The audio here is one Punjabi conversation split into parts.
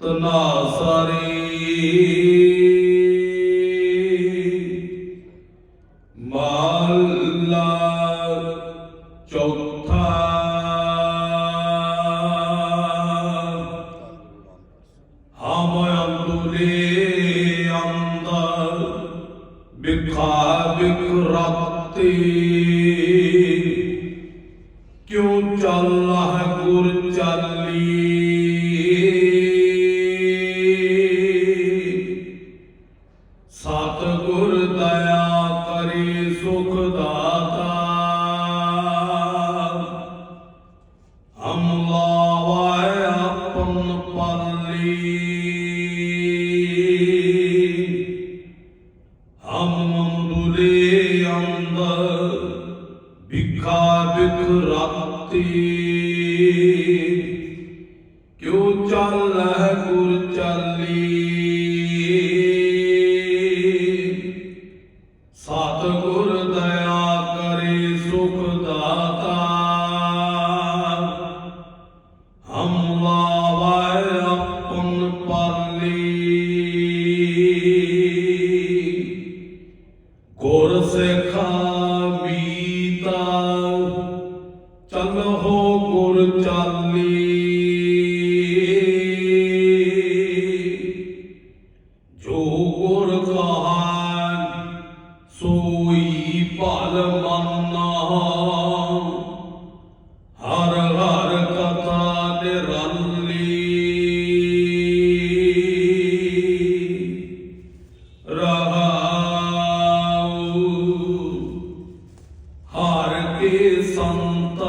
ਤਨਾ ਸਾਰੀ ਮਹੱਲਾ ਚੌਥਾ ਹਮ ਅੰਦੁਲੇ ਅੰਦਰ ਬਿਖਾ ਬਿਖਰਾਤੀ ਕਿਉ ਚੱਲਹ ਗੁਰ ਚਾਲੀ? ਸਤ ਗੁਰ ਦਇਆ ਕਰੀ ਸੁਖ ਦਾਤਾ। ਹਮ ਬਿਖਾ ਰਾਤੀ। ਕਿਉ ਚੱਲੈ ਗੁਰ ਚਾਲੀ? ਸਤ ਗੁਰ ਦਇਆ ਕਰੇ ਸੁਖ ਦਾਤਾ। ਹਮ ਲਾਵੈ ਆਪਨ ਪਾਲੀ। ਗੁਰ ਸਿਖਾ ਹਰ ਹਰ ਕਥਾ ਨਿਰਲੀ। ਰਹਾਉ ਹਰ ਕੇ ਸੰਤ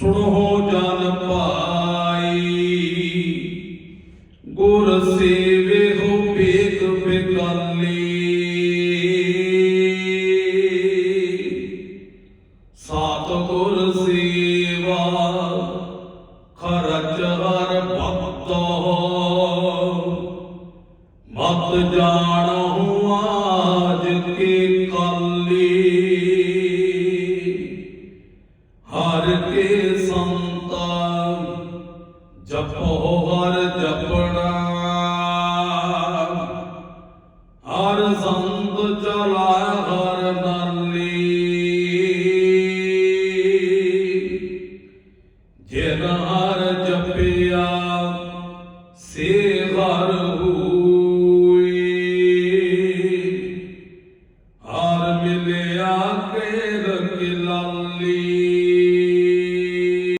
ਸੁਣੋ ਜਨ ਪਾਈ। ਗੁਰ ਸੇਵੇ ਹੋ ਬੇਕ ਬਿਗਲੀ ਸਾਤ ਗੁਰ ਸੇਵਾ, ਖਰਚ ਹਰ ਭਗਤ। ਮਤ ਜਾਣਹੁ ਲੱਗੇ ਸੰਤਾ, ਜਪੋ ਹਰ ਜਪਣਾ। ਹਰ ਸੰਤ ਚਲਾ ਹਰ ਨਰਲੀ ਜਿਨ ਹਰ ਜਪਿਆ, ਸੇ ਹਰ ਹੋਈ। ਹਰ ਮਿਲਿਆ